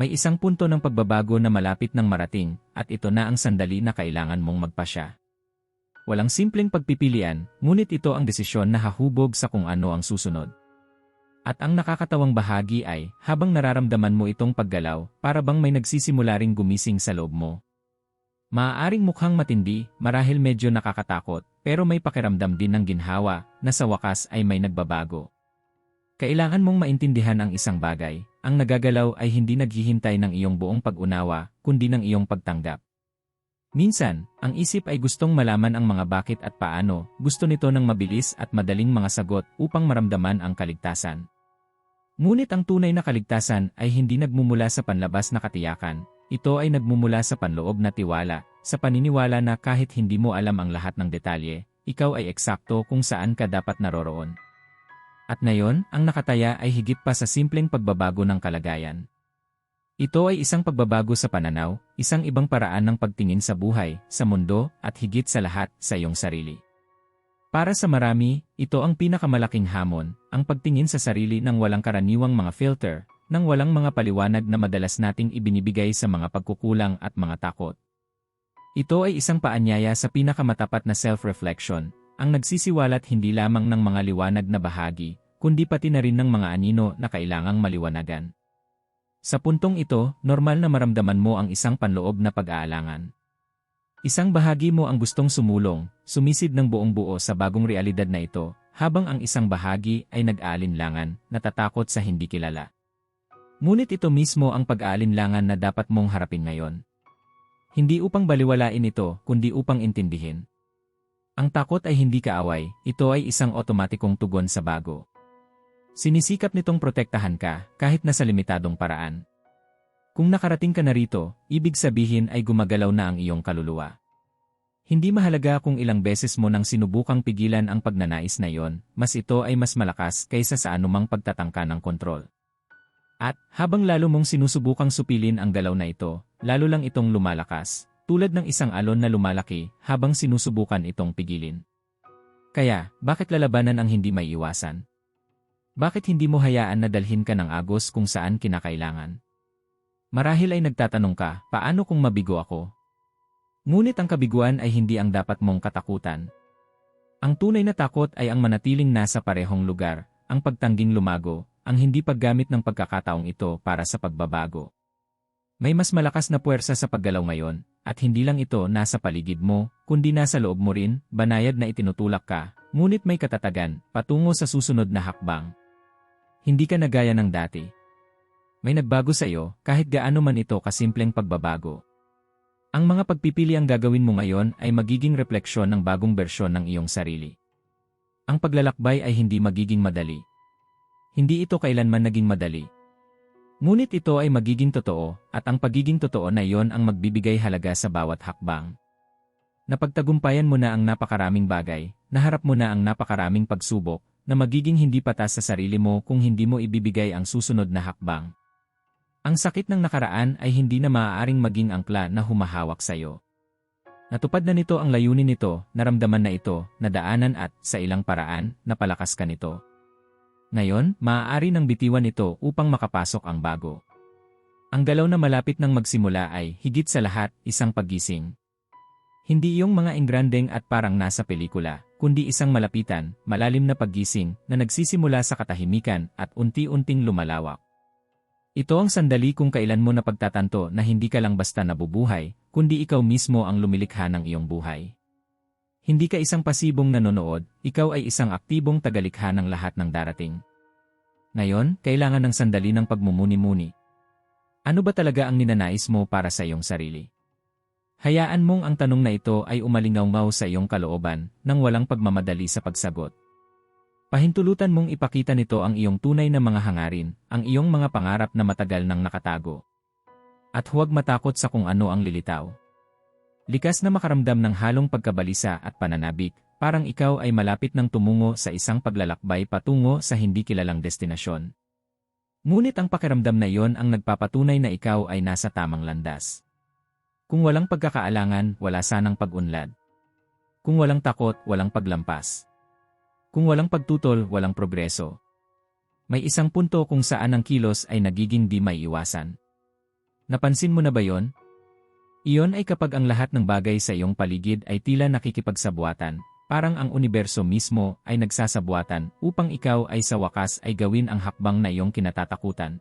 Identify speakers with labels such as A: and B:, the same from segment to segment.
A: May isang punto ng pagbabago na malapit ng marating at ito na ang sandali na kailangan mong magpasya. Walang simpleng pagpipilian, ngunit ito ang desisyon na hahubog sa kung ano ang susunod. At ang nakakatawang bahagi ay, habang nararamdaman mo itong paggalaw, para bang may nagsisimula ring gumising sa loob mo. Maaaring mukhang matindi, marahil medyo nakakatakot, pero may pakiramdam din ng ginhawa na sa wakas ay may nagbabago. Kailangan mong maintindihan ang isang bagay, ang nagagalaw ay hindi naghihintay ng iyong buong pag-unawa, kundi ng iyong pagtanggap. Minsan, ang isip ay gustong malaman ang mga bakit at paano, gusto nito ng mabilis at madaling mga sagot upang maramdaman ang kaligtasan. Ngunit ang tunay na kaligtasan ay hindi nagmumula sa panlabas na katiyakan, ito ay nagmumula sa panloob na tiwala, sa paniniwala na kahit hindi mo alam ang lahat ng detalye, ikaw ay eksakto kung saan ka dapat naroroon. At ngayon, ang nakataya ay higit pa sa simpleng pagbabago ng kalagayan. Ito ay isang pagbabago sa pananaw, isang ibang paraan ng pagtingin sa buhay, sa mundo, at higit sa lahat, sa iyong sarili. Para sa marami, ito ang pinakamalaking hamon, ang pagtingin sa sarili ng walang karaniwang mga filter, ng walang mga paliwanag na madalas nating ibinibigay sa mga pagkukulang at mga takot. Ito ay isang paanyaya sa pinakamatapat na self-reflection, ang nagsisiwalat hindi lamang ng mga liwanag na bahagi, kundi pati na rin ng mga anino na kailangang maliwanagan. Sa puntong ito, normal na maramdaman mo ang isang panloob na pag-aalangan. Isang bahagi mo ang gustong sumulong, sumisid ng buong buo sa bagong realidad na ito, habang ang isang bahagi ay nag-aalinlangan, natatakot sa hindi kilala. Ngunit ito mismo ang pag-aalinlangan na dapat mong harapin ngayon. Hindi upang baliwalain ito, kundi upang intindihin. Ang takot ay hindi kaaway, ito ay isang otomatikong tugon sa bago. Sinisikap nitong protektahan ka kahit nasa limitadong paraan. Kung nakarating ka na rito, ibig sabihin ay gumagalaw na ang iyong kaluluwa. Hindi mahalaga kung ilang beses mo nang sinubukang pigilan ang pagnanais na iyon, mas ito ay mas malakas kaysa sa anumang pagtatangka ng kontrol. At, habang lalo mong sinusubukang supilin ang galaw na ito, lalo lang itong lumalakas, tulad ng isang alon na lumalaki habang sinusubukan itong pigilin. Kaya, bakit lalabanan ang hindi may iwasan? Bakit hindi mo hayaan na dalhin ka ng agos kung saan kinakailangan? Marahil ay nagtatanong ka, paano kung mabigo ako? Ngunit ang kabiguan ay hindi ang dapat mong katakutan. Ang tunay na takot ay ang manatiling nasa parehong lugar, ang pagtangging lumago, ang hindi paggamit ng pagkakataong ito para sa pagbabago. May mas malakas na puwersa sa paggalaw ngayon, at hindi lang ito nasa paligid mo, kundi nasa loob mo rin, banayad na itinutulak ka, ngunit may katatagan, patungo sa susunod na hakbang. Hindi ka nagaya ng dati. May nagbago sa iyo kahit gaano man ito kasimpleng pagbabago. Ang mga pagpipili ang gagawin mo ngayon ay magiging refleksyon ng bagong bersyon ng iyong sarili. Ang paglalakbay ay hindi magiging madali. Hindi ito kailanman naging madali. Ngunit ito ay magiging totoo at ang pagiging totoo na iyon ang magbibigay halaga sa bawat hakbang. Napagtagumpayan mo na ang napakaraming bagay, naharap mo na ang napakaraming pagsubok, na magiging hindi patas sa sarili mo kung hindi mo ibibigay ang susunod na hakbang. Ang sakit ng nakaraan ay hindi na maaaring maging angkla na humahawak sa iyo. Natupad na nito ang layunin nito, naramdaman na ito, nadaanan at, sa ilang paraan, napalakas ka nito. Ngayon, maaari nang bitiwan ito upang makapasok ang bago. Ang galaw na malapit nang magsimula ay, higit sa lahat, isang paggising. Hindi yung mga ingrandeng at parang nasa pelikula, kundi isang malapitan, malalim na paggising na nagsisimula sa katahimikan at unti-unting lumalawak. Ito ang sandali kung kailan mo napagtatanto na hindi ka lang basta nabubuhay, kundi ikaw mismo ang lumilikha ng iyong buhay. Hindi ka isang pasibong nanonood, ikaw ay isang aktibong tagalikha ng lahat ng darating. Ngayon, kailangan ng sandali ng pagmumuni-muni. Ano ba talaga ang ninanais mo para sa iyong sarili? Hayaan mong ang tanong na ito ay umalingaw sa iyong kalooban nang walang pagmamadali sa pagsagot. Pahintulutan mong ipakita nito ang iyong tunay na mga hangarin, ang iyong mga pangarap na matagal nang nakatago. At huwag matakot sa kung ano ang lilitaw. Likas na makaramdam ng halong pagkabalisa at pananabik, parang ikaw ay malapit ng tumungo sa isang paglalakbay patungo sa hindi kilalang destinasyon. Ngunit ang pakiramdam na iyon ang nagpapatunay na ikaw ay nasa tamang landas. Kung walang pagkakaalangan, wala sanang pag-unlad. Kung walang takot, walang paglampas. Kung walang pagtutol, walang progreso. May isang punto kung saan ang kilos ay nagiging di may iwasan. Napansin mo na ba yon? Iyon ay kapag ang lahat ng bagay sa iyong paligid ay tila nakikipagsabuatan, parang ang universo mismo ay nagsasabuatan upang ikaw ay sa wakas ay gawin ang hakbang na iyong kinatatakutan.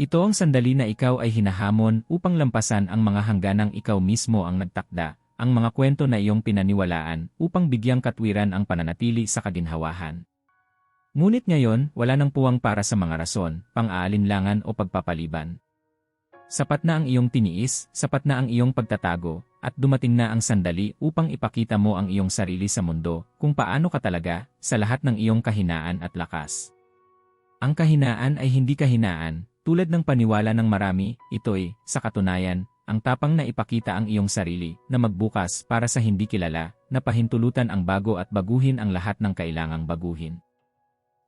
A: Ito ang sandali na ikaw ay hinahamon upang lampasan ang mga hangganang ikaw mismo ang nagtakda, ang mga kwento na iyong pinaniwalaan upang bigyang katwiran ang pananatili sa kaginhawahan. Ngunit ngayon, wala nang puwang para sa mga rason, pang-aalinlangan o pagpapaliban. Sapat na ang iyong tiniis, sapat na ang iyong pagtatago, at dumating na ang sandali upang ipakita mo ang iyong sarili sa mundo, kung paano ka talaga, sa lahat ng iyong kahinaan at lakas. Ang kahinaan ay hindi kahinaan, tulad ng paniwala ng marami, ito'y, sa katunayan, ang tapang na ipakita ang iyong sarili, na magbukas para sa hindi kilala, na pahintulutan ang bago at baguhin ang lahat ng kailangang baguhin.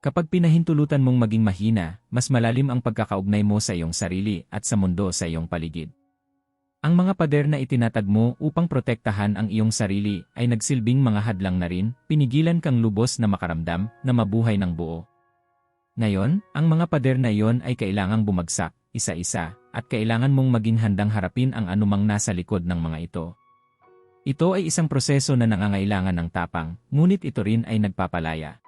A: Kapag pinahintulutan mong maging mahina, mas malalim ang pagkakaugnay mo sa iyong sarili at sa mundo sa iyong paligid. Ang mga pader na itinatag mo upang protektahan ang iyong sarili ay nagsilbing mga hadlang na rin, pinigilan kang lubos na makaramdam na mabuhay ng buo. Ngayon, ang mga pader na iyon ay kailangang bumagsak, isa-isa, at kailangan mong maging handang harapin ang anumang nasa likod ng mga ito. Ito ay isang proseso na nangangailangan ng tapang, ngunit ito rin ay nagpapalaya.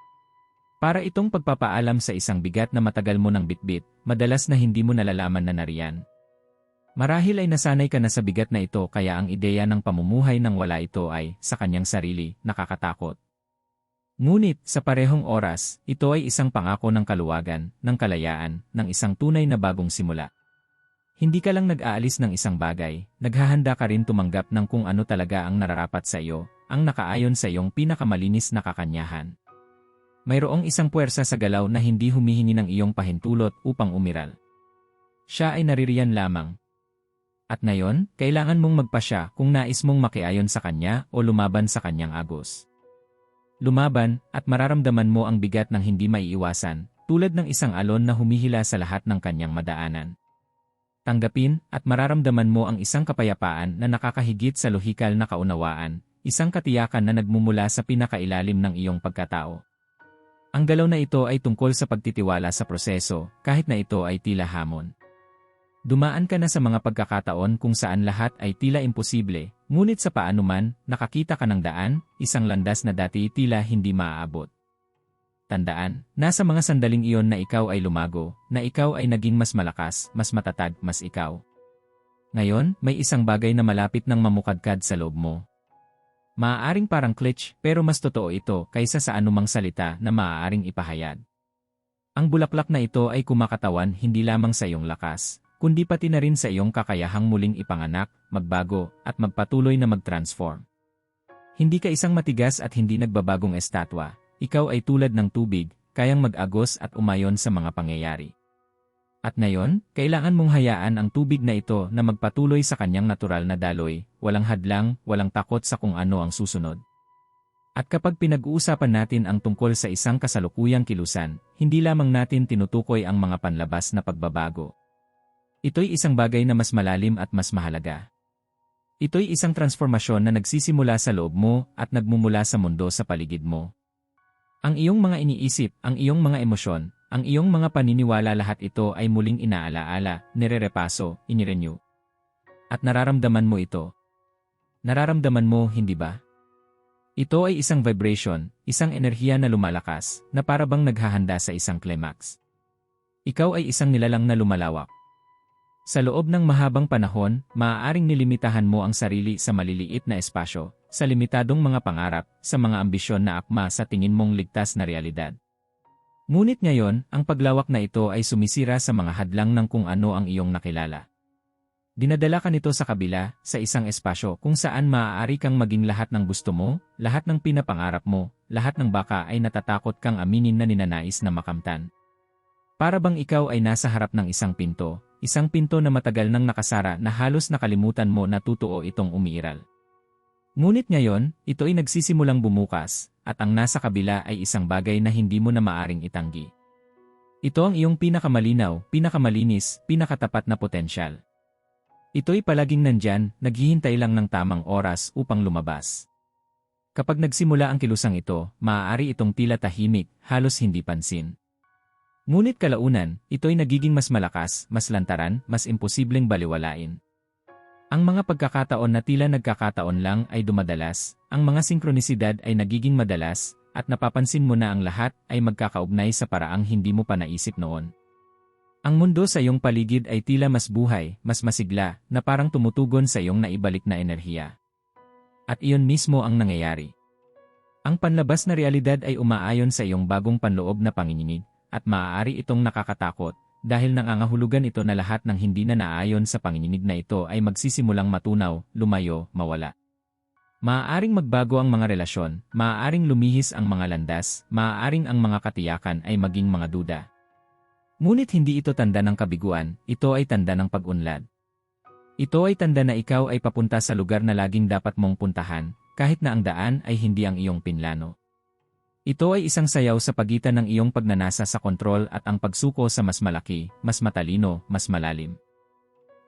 A: Para itong pagpapaalam sa isang bigat na matagal mo ng bitbit, madalas na hindi mo nalalaman na nariyan. Marahil ay nasanay ka na sa bigat na ito kaya ang ideya ng pamumuhay ng wala ito ay, sa kanyang sarili, nakakatakot. Ngunit, sa parehong oras, ito ay isang pangako ng kaluwagan, ng kalayaan, ng isang tunay na bagong simula. Hindi ka lang nag-aalis ng isang bagay, naghahanda ka rin tumanggap ng kung ano talaga ang nararapat sa iyo, ang nakaayon sa iyong pinakamalinis na kakanyahan. Mayroong isang puwersa sa galaw na hindi humihingi ng iyong pahintulot upang umiral. Siya ay naririyan lamang. At ngayon, kailangan mong magpasya kung nais mong makiayon sa kanya o lumaban sa kanyang agos. Lumaban, at mararamdaman mo ang bigat ng hindi maiiwasan, tulad ng isang alon na humihila sa lahat ng kanyang madaanan. Tanggapin, at mararamdaman mo ang isang kapayapaan na nakakahigit sa lohikal na kaunawaan, isang katiyakan na nagmumula sa pinakailalim ng iyong pagkatao. Ang galaw na ito ay tungkol sa pagtitiwala sa proseso, kahit na ito ay tila hamon. Dumaan ka na sa mga pagkakataon kung saan lahat ay tila imposible, ngunit sa paano man, nakakita ka ng daan, isang landas na dati tila hindi maaabot. Tandaan, nasa mga sandaling iyon na ikaw ay lumago, na ikaw ay naging mas malakas, mas matatag, mas ikaw. Ngayon, may isang bagay na malapit ng mamukadkad sa loob mo. Maaaring parang glitch pero mas totoo ito kaysa sa anumang salita na maaaring ipahayag. Ang bulaklak na ito ay kumakatawan hindi lamang sa iyong lakas, kundi pati na rin sa iyong kakayahang muling ipanganak, magbago, at magpatuloy na mag-transform. Hindi ka isang matigas at hindi nagbabagong estatwa, ikaw ay tulad ng tubig, kayang mag-agos at umayon sa mga pangyayari. At ngayon, kailangan mong hayaan ang tubig na ito na magpatuloy sa kanyang natural na daloy, walang hadlang, walang takot sa kung ano ang susunod. At kapag pinag-uusapan natin ang tungkol sa isang kasalukuyang kilusan, hindi lamang natin tinutukoy ang mga panlabas na pagbabago. Ito'y isang bagay na mas malalim at mas mahalaga. Ito'y isang transformasyon na nagsisimula sa loob mo at nagmumula sa mundo sa paligid mo. Ang iyong mga iniisip, ang iyong mga emosyon, ang iyong mga paniniwala lahat ito ay muling inaalaala, nirerepaso, inirenew. At nararamdaman mo ito. Nararamdaman mo, hindi ba? Ito ay isang vibration, isang enerhiya na lumalakas, na parabang naghahanda sa isang climax. Ikaw ay isang nilalang na lumalawak. Sa loob ng mahabang panahon, maaaring nilimitahan mo ang sarili sa maliliit na espasyo, sa limitadong mga pangarap, sa mga ambisyon na akma sa tingin mong ligtas na realidad. Ngunit ngayon, ang paglawak na ito ay sumisira sa mga hadlang ng kung ano ang iyong nakilala. Dinadala ka nito sa kabila, sa isang espasyo kung saan maaari kang maging lahat ng gusto mo, lahat ng pinapangarap mo, lahat ng baka ay natatakot kang aminin na ninanais na makamtan. Para bang ikaw ay nasa harap ng isang pinto, isang pinto na matagal nang nakasara na halos nakalimutan mo na totoo itong umiiral. Ngunit ngayon, ito ay nagsisimulang bumukas, at ang nasa kabila ay isang bagay na hindi mo na maaring itanggi. Ito ang iyong pinakamalinaw, pinakamalinis, pinakatapat na potensyal. Ito'y palaging nandyan, naghihintay lang ng tamang oras upang lumabas. Kapag nagsimula ang kilusang ito, maaari itong tila tahimik, halos hindi pansin. Ngunit kalaunan, ito'y nagiging mas malakas, mas lantaran, mas imposibleng baliwalain. Ang mga pagkakataon na tila nagkakataon lang ay dumadalas, ang mga sinkronisidad ay nagiging madalas, at napapansin mo na ang lahat ay magkakaugnay sa paraang hindi mo pa naisip noon. Ang mundo sa iyong paligid ay tila mas buhay, mas masigla, na parang tumutugon sa iyong naibalik na enerhiya. At iyon mismo ang nangyayari. Ang panlabas na realidad ay umaayon sa iyong bagong panloob na panginginig, at maaari itong nakakatakot, dahil nangangahulugan ito na lahat ng hindi na naayon sa panginginig na ito ay magsisimulang matunaw, lumayo, mawala. Maaaring magbago ang mga relasyon, maaaring lumihis ang mga landas, maaaring ang mga katiyakan ay maging mga duda. Ngunit hindi ito tanda ng kabiguan, ito ay tanda ng pag-unlad. Ito ay tanda na ikaw ay papunta sa lugar na laging dapat mong puntahan, kahit na ang daan ay hindi ang iyong pinlano. Ito ay isang sayaw sa pagitan ng iyong pagnanasa sa kontrol at ang pagsuko sa mas malaki, mas matalino, mas malalim.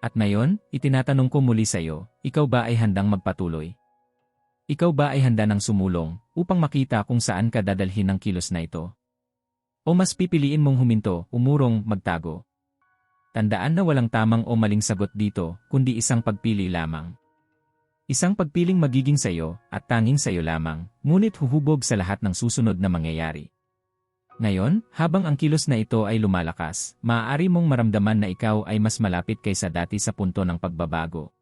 A: At ngayon, itinatanong ko muli sa iyo, ikaw ba ay handang magpatuloy? Ikaw ba ay handa ng sumulong upang makita kung saan ka dadalhin ng kilos na ito? O mas pipiliin mong huminto, umurong, magtago? Tandaan na walang tamang o maling sagot dito, kundi isang pagpili lamang. Isang pagpiling magiging sayo at tanging sayo lamang, ngunit huhubog sa lahat ng susunod na mangyayari. Ngayon, habang ang kilos na ito ay lumalakas, maaari mong maramdaman na ikaw ay mas malapit kaysa dati sa punto ng pagbabago.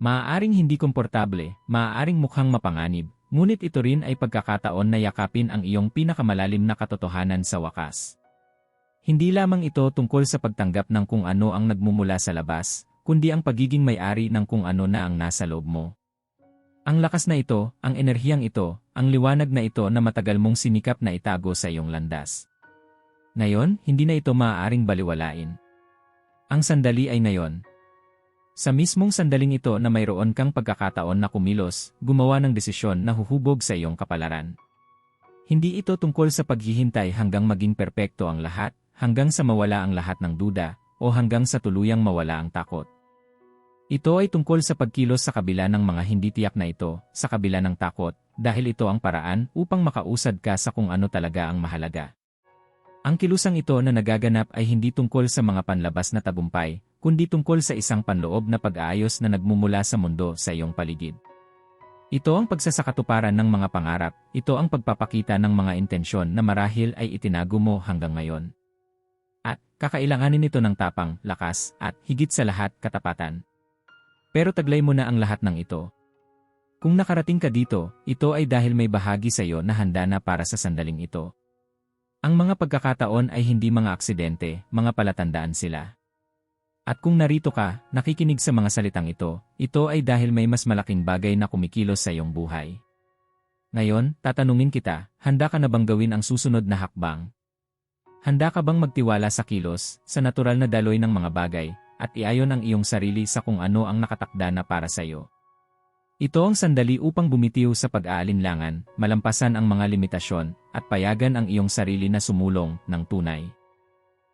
A: Maaaring hindi komportable, maaaring mukhang mapanganib, ngunit ito rin ay pagkakataon na yakapin ang iyong pinakamalalim na katotohanan sa wakas. Hindi lamang ito tungkol sa pagtanggap ng kung ano ang nagmumula sa labas, kundi ang pagiging may-ari ng kung ano na ang nasa loob mo. Ang lakas na ito, ang enerhiyang ito, ang liwanag na ito na matagal mong sinikap na itago sa iyong landas. Ngayon, hindi na ito maaaring baliwalain. Ang sandali ay ngayon. Sa mismong sandaling ito na mayroon kang pagkakataon na kumilos, gumawa ng desisyon na huhubog sa iyong kapalaran. Hindi ito tungkol sa paghihintay hanggang maging perpekto ang lahat, hanggang sa mawala ang lahat ng duda, o hanggang sa tuluyang mawala ang takot. Ito ay tungkol sa pagkilos sa kabila ng mga hindi tiyak na ito, sa kabila ng takot, dahil ito ang paraan upang makausad ka sa kung ano talaga ang mahalaga. Ang kilusang ito na nagaganap ay hindi tungkol sa mga panlabas na tagumpay, kundi tungkol sa isang panloob na pag-aayos na nagmumula sa mundo sa iyong paligid. Ito ang pagsasakatuparan ng mga pangarap, ito ang pagpapakita ng mga intensyon na marahil ay itinago mo hanggang ngayon. At, kakailanganin nito ng tapang, lakas, at, higit sa lahat, katapatan. Pero taglay mo na ang lahat ng ito. Kung nakarating ka dito, ito ay dahil may bahagi sa iyo na handa na para sa sandaling ito. Ang mga pagkakataon ay hindi mga aksidente, mga palatandaan sila. At kung narito ka, nakikinig sa mga salitang ito, ito ay dahil may mas malaking bagay na kumikilos sa iyong buhay. Ngayon, tatanungin kita, handa ka na bang gawin ang susunod na hakbang? Handa ka bang magtiwala sa kilos, sa natural na daloy ng mga bagay, at iayon ang iyong sarili sa kung ano ang nakatakda na para sa iyo. Ito ang sandali upang bumitiw sa pag-aalinlangan, malampasan ang mga limitasyon, at payagan ang iyong sarili na sumulong ng tunay.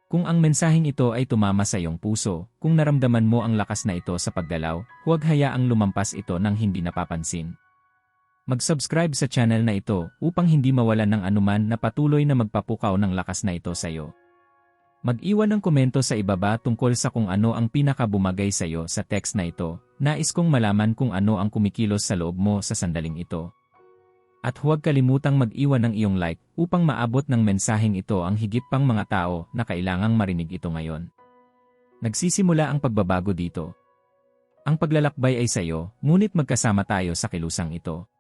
A: Kung ang mensaheng ito ay tumama sa iyong puso, kung naramdaman mo ang lakas na ito sa paggalaw, huwag hayaang lumampas ito nang hindi napapansin. Mag-subscribe sa channel na ito upang hindi mawalan ng anuman na patuloy na magpapukaw ng lakas na ito sa iyo. Mag-iwan ng komento sa ibaba tungkol sa kung ano ang pinakabumagay sa iyo sa text na ito. Nais kong malaman kung ano ang kumikilos sa loob mo sa sandaling ito. At huwag kalimutang mag-iwan ng iyong like upang maabot ng mensaheng ito ang higit pang mga tao na kailangang marinig ito ngayon. Nagsisimula ang pagbabago dito. Ang paglalakbay ay sa iyo, ngunit magkasama tayo sa kilusang ito.